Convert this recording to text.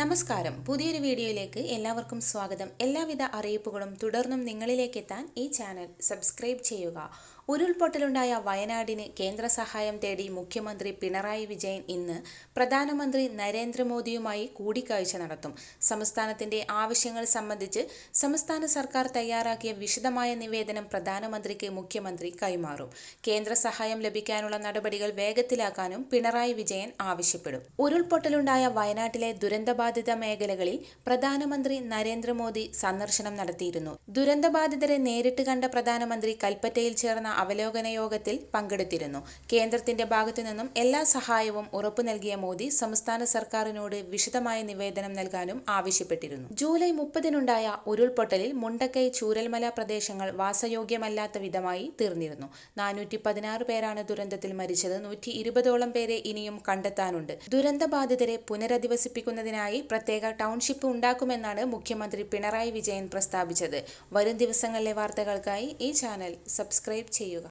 നമസ്കാരം. പുതിയൊരു വീഡിയോയിലേക്ക് എല്ലാവർക്കും സ്വാഗതം. എല്ലാവിധ അറിയിപ്പുകളും തുടർന്നും നിങ്ങളിലേക്ക് എത്താൻ ഈ ചാനൽ സബ്സ്ക്രൈബ് ചെയ്യുക. ഉരുൾപൊട്ടലുണ്ടായ വയനാടിന് കേന്ദ്ര സഹായം തേടി മുഖ്യമന്ത്രി പിണറായി വിജയൻ ഇന്ന് പ്രധാനമന്ത്രി നരേന്ദ്രമോദിയുമായി കൂടിക്കാഴ്ച നടത്തും. സംസ്ഥാനത്തിന്റെ ആവശ്യങ്ങൾ സംബന്ധിച്ച് സംസ്ഥാന സർക്കാർ തയ്യാറാക്കിയ വിശദമായ നിവേദനം പ്രധാനമന്ത്രിക്ക് മുഖ്യമന്ത്രി കൈമാറും. കേന്ദ്ര സഹായം ലഭിക്കാനുള്ള നടപടികൾ വേഗത്തിലാക്കാനും പിണറായി വിജയൻ ആവശ്യപ്പെടും. ഉരുൾപൊട്ടലുണ്ടായ വയനാട്ടിലെ ദുരന്തബാധിത മേഖലകളിൽ പ്രധാനമന്ത്രി നരേന്ദ്രമോദി സന്ദർശനം നടത്തിയിരുന്നു. ദുരന്തബാധിതരെ നേരിട്ട് കണ്ട പ്രധാനമന്ത്രി കൽപ്പറ്റയിൽ ചേർന്ന അവലോകന യോഗത്തിൽ പങ്കെടുത്തിരുന്നു. കേന്ദ്രത്തിന്റെ ഭാഗത്തു നിന്നും എല്ലാ സഹായവും ഉറപ്പു നൽകിയ മോദി സംസ്ഥാന സർക്കാരിനോട് വിശദമായ നിവേദനം നൽകാനും ആവശ്യപ്പെട്ടിരുന്നു. ജൂലൈ മുപ്പതിനുണ്ടായ ഉരുൾപൊട്ടലിൽ മുണ്ടക്കൈ ചൂരൽമല പ്രദേശങ്ങൾ വാസയോഗ്യമല്ലാത്ത വിധമായി തീർന്നിരുന്നു. നാനൂറ്റി പതിനാറ് പേരാണ് ദുരന്തത്തിൽ മരിച്ചത്. നൂറ്റി ഇരുപതോളം പേരെ ഇനിയും കണ്ടെത്താനുണ്ട്. ദുരന്തബാധിതരെ പുനരധിവസിപ്പിക്കുന്നതിനായി പ്രത്യേക ടൗൺഷിപ്പ് ഉണ്ടാക്കുമെന്നാണ് മുഖ്യമന്ത്രി പിണറായി വിജയൻ പ്രസ്താവിച്ചത്. വരും ദിവസങ്ങളിലെ വാർത്തകൾക്കായി ഈ ചാനൽ സബ്സ്ക്രൈബ് ചെയ്യുക.